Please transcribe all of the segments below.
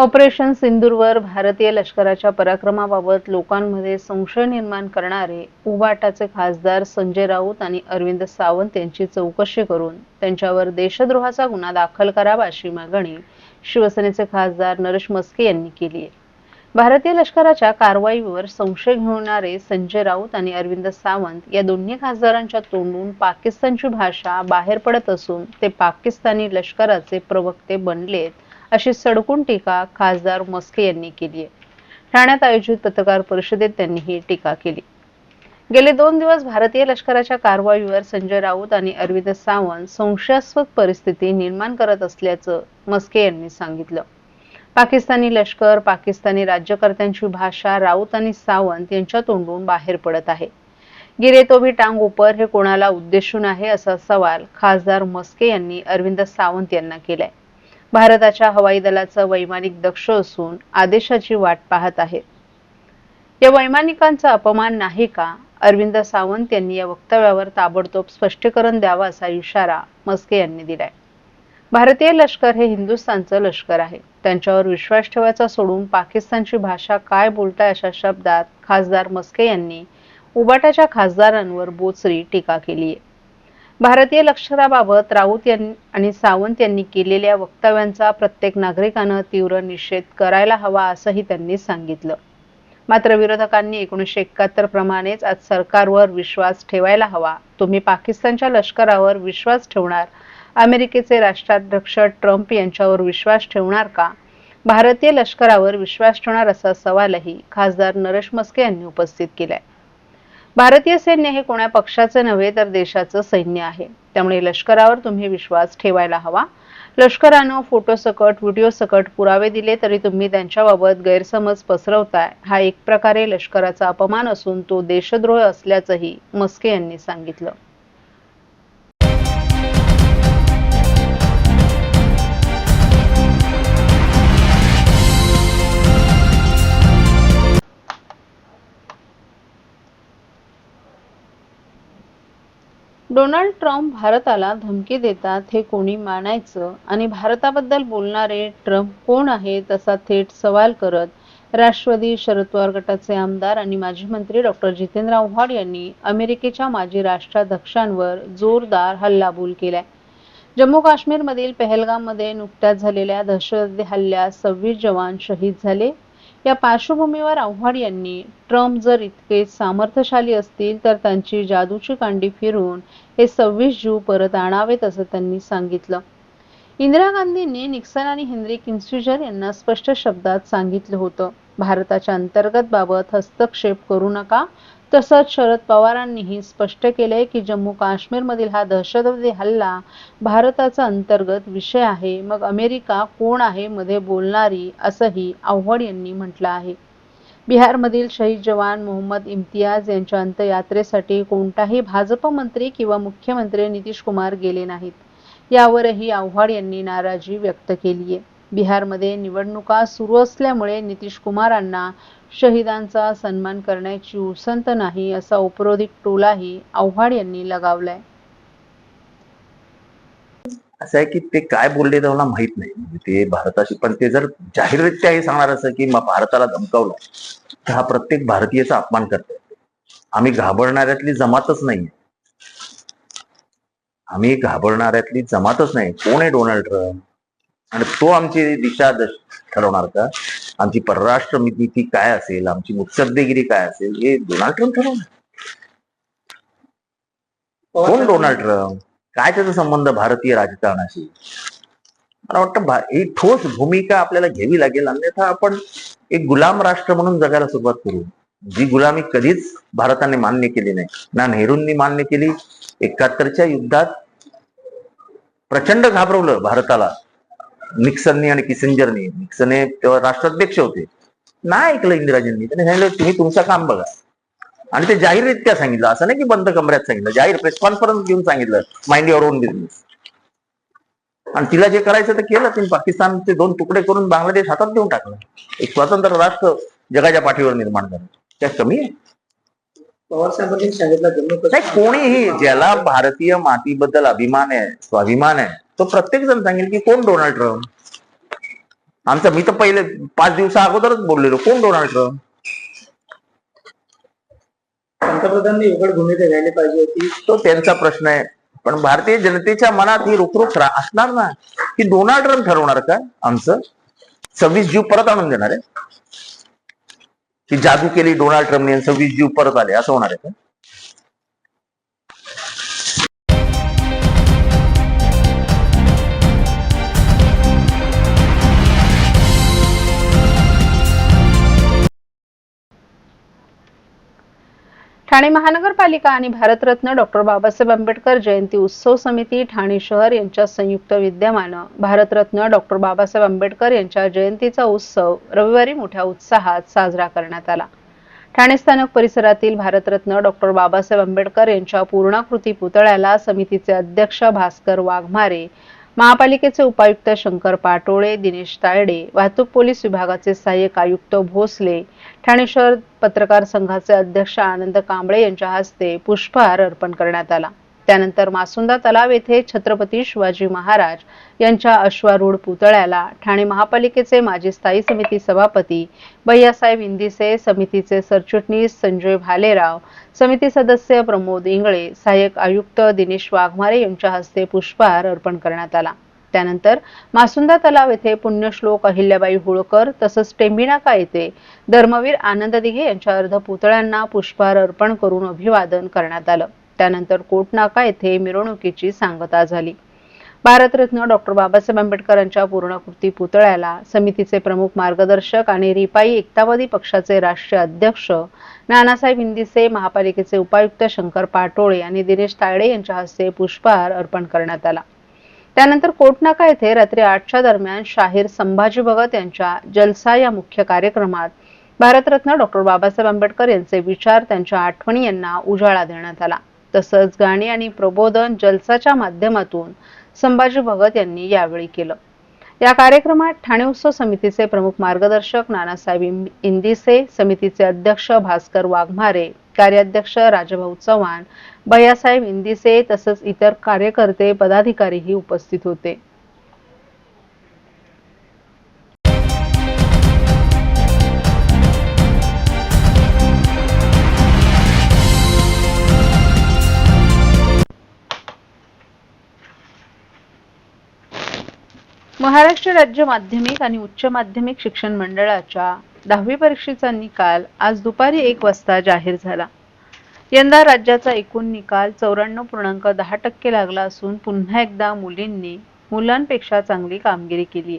Operation सिंदूरवर भारतीय लष्कराच्या पराक्रमाबाबत लोकांमध्ये संशय निर्माण करणारे उबाटाचे खासदार संजय राऊत आणि अरविंद सावंत यांची चौकशी करून त्यांच्यावर देशद्रोहाचा गुन्हा दाखल करावा अशी मागणी शिवसेनेचे खासदार नरेश मस्के यांनी केली आहे. भारतीय लष्कराच्या कारवाईवर संशय घेणारे संजय राऊत आणि अरविंद सावंत या दोन्ही खासदारांच्या तोंडून पाकिस्तानची भाषा बाहेर पडत असून ते पाकिस्तानी लष्कराचे प्रवक्ते बनलेत अशी सडकून टीका खासदार मस्के यांनी केली आहे ठाण्यात आयोजित पत्रकार परिषदेत त्यांनी ही टीका केली. गेले दोन दिवस भारतीय लष्कराच्या कारवाईवर संजय राऊत आणि अरविंद सावंत संशयास्पद परिस्थिती निर्माण करत असल्याचं मस्के यांनी सांगितलं. पाकिस्तानी लष्कर पाकिस्तानी राज्यकर्त्यांची भाषा राऊत आणि सावंत यांच्या तोंडून बाहेर पडत आहे. गिरे तो भी टांग उपर हे कोणाला उद्देशून आहे असा सवाल खासदार मस्के यांनी अरविंद सावंत यांना केलाय. भारताच्या हवाई दलाचं वैमानिक दक्ष असून आदेशाची वाट पाहत आहेत. या वैमानिकांचा अपमान नाही का? अरविंद सावंत यांनी या वक्तव्यावर ताबडतोब स्पष्टीकरण द्यावं असा इशारा मस्के यांनी दिलाय. भारतीय लष्कर हे हिंदुस्थानचं लष्कर आहे. त्यांच्यावर विश्वास ठेवायचा सोडून पाकिस्तानची भाषा काय बोलताय अशा शब्दात खासदार मस्के यांनी उबाटाच्या खासदारांवर बोचरी टीका केली आहे भारतीय लष्कराबाबत राऊत यांनी आणि सावंत यांनी केलेल्या वक्तव्यांचा प्रत्येक नागरिकानं तीव्र निषेध करायला हवा असंही त्यांनी सांगितलं. मात्र विरोधकांनी एकोणीसशे एकाहत्तर प्रमाणेच आज सरकारवर विश्वास ठेवायला हवा. तुम्ही पाकिस्तानच्या लष्करावर विश्वास ठेवणार? अमेरिकेचे राष्ट्राध्यक्ष ट्रम्प यांच्यावर विश्वास ठेवणार का? भारतीय लष्करावर विश्वास ठेवणार असा सवालही खासदार नरेश मस्के यांनी उपस्थित केलाय. भारतीय सैन्य हे कोण्या पक्षाचं नव्हे तर देशाचं सैन्य आहे. त्यामुळे लष्करावर तुम्ही विश्वास ठेवायला हवा. लष्करानं फोटो सकट व्हिडिओ सकट पुरावे दिले तरी तुम्ही त्यांच्याबाबत गैरसमज पसरवताय. हा एक प्रकारे लष्कराचा अपमान असून तो देशद्रोह असल्याचंही मस्के यांनी सांगितलं. डोनाल्ड ट्रम्प भारताला धमकी देतात हे कोणी मानायचं? आणि भारताबद्दल बोलणारे ट्रम्प कोण आहेत असा थेट सवाल करत राष्ट्रवादी शरद पवार गटाचे आमदार आणि माजी मंत्री डॉक्टर जितेंद्र आव्हाड यांनी अमेरिकेच्या माजी राष्ट्राध्यक्षांवर जोरदार हल्लाबोल केलाय. जम्मू काश्मीरमधील पहलगाममध्ये नुकत्याच झालेल्या दहशतवादी हल्ल्यात सव्वीस जवान शहीद झाले. या पार्श्वभूमीवर आव्हाड यांनी ट्रम्प जर इतके सामर्थ्यशाली असतील तर त्यांची जादूची कांडी फिरून हे सव्वीस जीव परत आणावेत असं त्यांनी सांगितलं. इंदिरा गांधींनी निक्सन आणि हेनरी किन्सिजर यांना स्पष्ट शब्दात सांगितलं होतं. भारताच्या अंतर्गत बाबत हस्तक्षेप करू नका. तसंच शरद पवारांनीही स्पष्ट केलंय की जम्मू काश्मीरमधील हा दहशतवादी हल्ला भारताचा अंतर्गत विषय आहे. मग अमेरिका कोण आहे मध्ये बोलणारी असंही आव्हाड यांनी म्हटलं आहे. बिहारमधील शहीद जवान मोहम्मद इम्तियाज यांच्या अंत्ययात्रेसाठी कोणताही भाजप मंत्री किंवा मुख्यमंत्री नितीश कुमार गेले नाहीत. यावरही आव्हाड यांनी नाराजी व्यक्त केली आहे बिहारमध्ये निवडणुका सुरू असल्यामुळे नितीश कुमारांना शहीदांचा सन्मान करण्याची उसंत नाही असा उपरोधिक टोलाही आव्हाड यांनी लगावलाय. असं आहे की ते काय बोलले तर मला माहीत नाही. ते भारताशी पण ते जर जाहीररित्या हे सांगणार असं की भारताला धमकावलं तर हा प्रत्येक भारतीयाचा अपमान करतोय. आम्ही घाबरणाऱ्यातली जमातच नाही आम्ही घाबरणाऱ्यातली जमातच नाही कोण आहे डोनाल्ड ट्रम्प? आणि तो आमची दिशा ठरवणार का? आमची परराष्ट्र नीती काय असेल? आमची मुत्सद्देगिरी काय असेल? हे डोनाल्ड ट्रम्प ठरवणार. कोण डोनाल्ड ट्रम्प काय त्याचा संबंध भारतीय राजकारणाशी? मला वाटतं ही ठोस भूमिका आपल्याला घ्यावी लागेल अन्यथा आपण एक गुलाम राष्ट्र म्हणून जगायला सुरुवात करू. जी गुलामी कधीच भारताने मान्य केली नाही. ना नेहरूंनी मान्य केली. एकाहत्तरच्या युद्धात प्रचंड घाबरवलं भारताला. निक्सननी आणि किसिंजरनी. निक्सन हे तेव्हा राष्ट्राध्यक्ष होते. नाही ऐकलं इंदिराजींनी. त्यांनी सांगितलं तुम्ही तुमचं काम बघा. आणि ते जाहीररित्या सांगितलं. असं नाही की बंद कमऱ्यात सांगितलं. जाहीर प्रेस कॉन्फरन्स घेऊन सांगितलं. माइंड युअर ओन बिझनेस आणि तिला जे करायचं ते केलं. तिने पाकिस्तानचे दोन तुकडे करून बांगलादेश हातात देऊन टाकलं. एक स्वतंत्र राष्ट्र जगाच्या पाठीवर निर्माण झालं. त्या कमी आहे. नाही कोणीही ज्याला भारतीय मातीबद्दल अभिमान आहे स्वाभिमान आहे तो प्रत्येक जण सांगेल की कोण डोनाल्ड ट्रम्प? आमचं मी तर पहिले पाच दिवसा अगोदरच बोललेलो कोण डोनाल्ड ट्रम्प? पंतप्रधानांनी उघड भूमिका घ्यायला पाहिजे होती. तो त्यांचा प्रश्न आहे. पण भारतीय जनतेच्या मनात ही रुखरुख असणार ना? की डोनाल्ड ट्रम्प ठरवणार का आमचं? सव्वीस जीव परत आणून देणार आहे. की जादू केली डोनाल्ड ट्रम्पने सव्वीस जीव परत आले असं होणार आहे का? ठाणे महानगरपालिका आणि भारतरत्न डॉक्टर बाबासाहेब आंबेडकर जयंती उत्सव समिती ठाणे शहर यांच्या संयुक्त विद्यमानं भारतरत्न डॉक्टर बाबासाहेब आंबेडकर यांच्या जयंतीचा उत्सव रविवारी मोठ्या उत्साहात साजरा करण्यात आला. ठाणे स्थानक परिसरातील भारतरत्न डॉक्टर बाबासाहेब आंबेडकर यांच्या पूर्णाकृती पुतळ्याला समितीचे अध्यक्ष भास्कर वाघमारे महापालिकेचे उपायुक्त शंकर पाटोळे दिनेश तायडे वाहतूक पोलीस विभागाचे सहाय्यक आयुक्त भोसले ठाणे शहर पत्रकार संघाचे अध्यक्ष आनंद कांबळे यांच्या हस्ते पुष्पहार अर्पण करण्यात आला. त्यानंतर मासुंदा तलाव येथे छत्रपती शिवाजी महाराज यांच्या अश्वारूढ पुतळ्याला ठाणे महापालिकेचे माजी स्थायी समिती सभापती भैयासाहेब इंदिसे समितीचे सरचिटणीस संजय भालेराव समिती सदस्य प्रमोद इंगळे सहाय्यक आयुक्त दिनेश वाघमारे यांच्या हस्ते पुष्पहार अर्पण करण्यात आला. त्यानंतर मासुंदा तलाव येथे पुण्यश्लोक अहिल्याबाई होळकर तसंच टेंबिनाका येथे धर्मवीर आनंद दिघे यांच्या अर्ध पुतळ्यांना पुष्पहार अर्पण करून अभिवादन करण्यात आलं. त्यानंतर कोटनाका येथे मिरवणुकीची सांगता झाली. भारतरत्न डॉक्टर बाबासाहेब आंबेडकरांच्या पूर्णकृती पुतळ्याला समितीचे प्रमुख मार्गदर्शक आणि रिपाई एकतावादी पक्षाचे राष्ट्रीय अध्यक्ष नानासाहेब इंदिसे महापालिकेचे उपायुक्त शंकर पाटोळे आणि दिनेश तायडे यांच्या हस्ते पुष्पहार अर्पण करण्यात आला. त्यानंतर कोटनाका येथे रात्री आठच्या दरम्यान शाहीर संभाजी भगत यांच्या जलसा या मुख्य कार्यक्रमात भारतरत्न डॉक्टर बाबासाहेब आंबेडकर यांचे विचार त्यांच्या आठवणी यांना उजाळा देण्यात आला. तसंच गाणी आणि प्रबोधन जलसाच्या माध्यमातून संभाजी भगत यांनी यावेळी केलं. या कार्यक्रमात ठाणे उत्सव समितीचे प्रमुख मार्गदर्शक नानासाहेब इंदिसे समितीचे अध्यक्ष भास्कर वाघमारे कार्याध्यक्ष राजभाऊ चव्हाण भैयासाहेब इंदिसे तसंच इतर कार्यकर्ते पदाधिकारीही उपस्थित होते. महाराष्ट्र राज्य माध्यमिक आणि उच्च माध्यमिक शिक्षण मंडळाच्या दहावी परीक्षेचा निकाल आज दुपारी एक वाजता जाहीर झाला. यंदा राज्याचा एकूण निकाल चौऱ्याण्णव पूर्णांक दहा टक्के लागला असून पुन्हा एकदा मुलींनी मुलांपेक्षा चांगली कामगिरी केली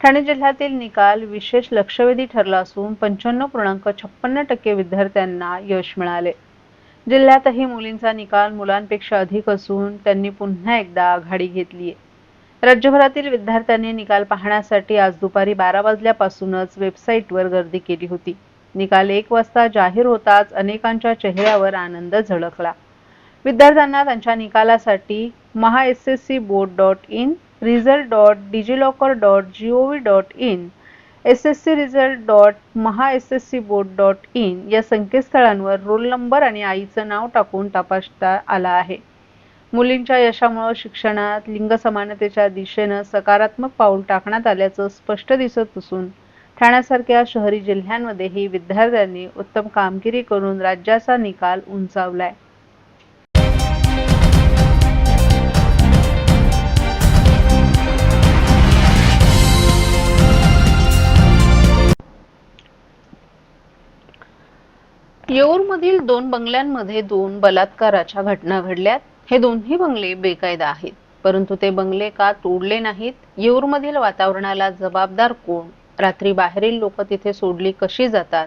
ठाणे जिल्ह्यातील निकाल विशेष लक्षवेधी ठरला असून पंच्याण्णव पूर्णांक छप्पन्न टक्के विद्यार्थ्यांना यश मिळाले. जिल्ह्यातही मुलींचा निकाल मुलांपेक्षा अधिक असून त्यांनी पुन्हा एकदा आघाडी घेतली आहे. राज्यभरातील विद्यार्थ्यांनी निकाल पाहण्यासाठी आज दुपारी बारा वाजल्यापासूनच वेबसाईटवर गर्दी केली होती. निकाल एक वाजता जाहीर होताच अनेकांच्या चेहऱ्यावर आनंद झळकला. विद्यार्थ्यांना त्यांच्या निकालासाठी Maha S S C board dot in result dot DigiLocker dot G O V dot in S S C result dot Maha S S C board dot in या संकेतस्थळांवर रोल नंबर आणि आईचं नाव टाकून तपासता आला आहे. मुलींच्या यशामुळे शिक्षणात लिंग समानतेच्या दिशेनं सकारात्मक पाऊल टाकण्यात आल्याचं स्पष्ट दिसत असून ठाण्यासारख्या शहरी जिल्ह्यांमध्येही विद्यार्थ्यांनी उत्तम कामगिरी करून राज्याचा निकाल उंचावलाय. येऊरमधील दोन बंगल्यांमध्ये दोन बलात्काराच्या घटना घडल्यात. हे दोन्ही बंगले बेकायदा आहेत. परंतु ते बंगले का तोडले नाहीत? येऊरमधील वातावरणाला जबाबदार कोण? रात्री बाहेरील लोक तिथे सोडली कशी जातात?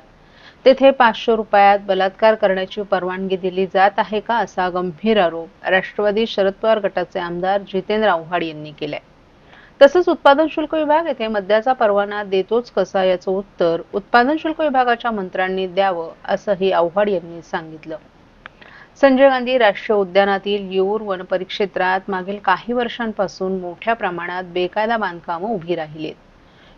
तेथे पाचशे रुपयात बलात्कार करण्याची परवानगी दिली जात आहे का असा गंभीर आरोप राष्ट्रवादी शरद पवार गटाचे आमदार जितेंद्र आव्हाड यांनी केलाय. तसंच उत्पादन शुल्क विभाग येथे मद्याचा परवाना देतोच कसा याचं उत्तर उत्पादन शुल्क विभागाच्या मंत्र्यांनी द्यावं असंही आव्हाड यांनी सांगितलं. संजय गांधी राष्ट्रीय उद्यानातील येऊर वन परिक्षेत्रात मागील काही वर्षांपासून मोठ्या प्रमाणात बेकायदा बांधकामं उभी राहिलीत.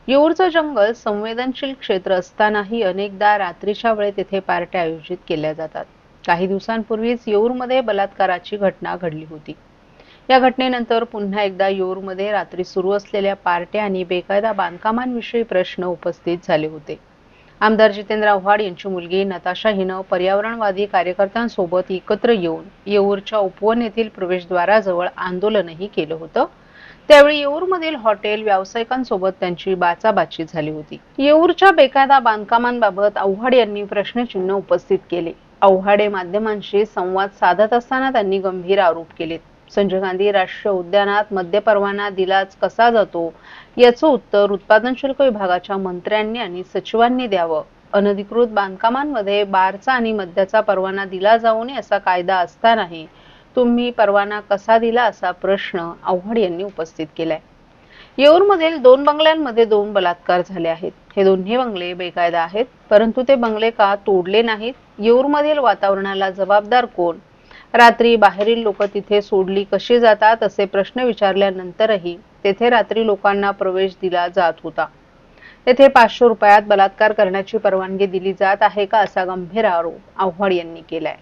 येऊरचं जंगल संवेदनशील क्षेत्र असतानाही अनेकदा रात्रीच्या वेळी तेथे पार्ट्या आयोजित केल्या जातात. काही दिवसांपूर्वीच येऊरमध्ये बलात्काराची घटना घडली होती. या घटनेनंतर पुन्हा एकदा येऊरमध्ये रात्री सुरू असलेल्या पार्ट्या आणि बेकायदा बांधकामांविषयी प्रश्न उपस्थित झाले होते. आमदार जितेंद्र आव्हाड यांची मुलगी नताशा हिनं पर्यावरणवादी कार्यकर्त्यांसोबत एकत्र येऊन येऊरच्या उपवन येथील प्रवेशद्वाराजवळ आंदोलनही केलं होतं. त्यावेळी येऊरमधील हॉटेल व्यावसायिकांसोबत त्यांची बाचाबाची झाली होती. येऊरच्या बेकायदा बांधकामांबाबत आव्हाड यांनी प्रश्नचिन्ह उपस्थित केले. आव्हाडे माध्यमांशी संवाद साधत असताना त्यांनी गंभीर आरोप केलेत. संजय गांधी राष्ट्रीय उद्यानात मद्य परवाना दिलाच कसा जातो याचं उत्तर उत्पादन शुल्क विभागाच्या मंत्र्यांनी आणि सचिवांनी द्यावं. अनधिकृत बांधकामांमध्ये बारचा आणि मद्याचा परवाना दिला जाऊ नये असा कायदा असतानाही तुम्ही परवाना कसा दिला असा प्रश्न आव्हाड यांनी उपस्थित केलाय. येऊरमधील दोन बंगल्यांमध्ये दोन बलात्कार झाले आहेत. हे दोन्ही बंगले बेकायदा आहेत परंतु ते बंगले का तोडले नाहीत? येऊरमधील वातावरणाला जबाबदार कोण? रात्री बाहेरील लोक तिथे सोडली कशी जातात असे प्रश्न विचारल्यानंतरही तेथे रात्री लोकांना प्रवेश दिला जात होता. तेथे पाचशे रुपयात बलात्कार करण्याची परवानगी दिली जात आहे का असा गंभीर आरोप आव्हाड यांनी केलाय.